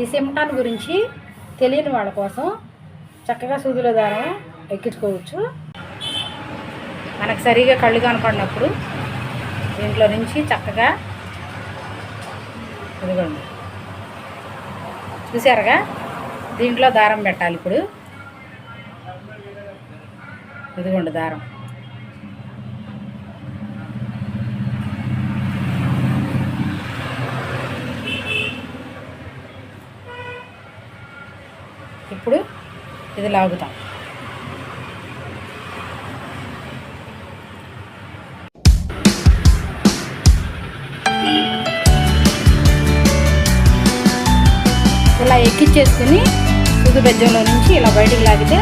ఈ సిమ్టాన్ గురించి తెలియని వాళ్ళ కోసం చక్కగా సూదుల దారం ఎక్కించుకోవచ్చు. మనకు సరిగా కళ్ళు కనపడినప్పుడు దీంట్లో నుంచి చక్కగా ఇదిగోండి. చూసారుగా దీంట్లో దారం పెట్టాలి ఇప్పుడు. ఇదిగోండి దారం. ఇప్పుడు ఇది లాగుతాం. ఇలా ఎక్కిచ్చేసుకుని సుదు బెజ్జంలో నుంచి ఇలా బయటికి లాగితే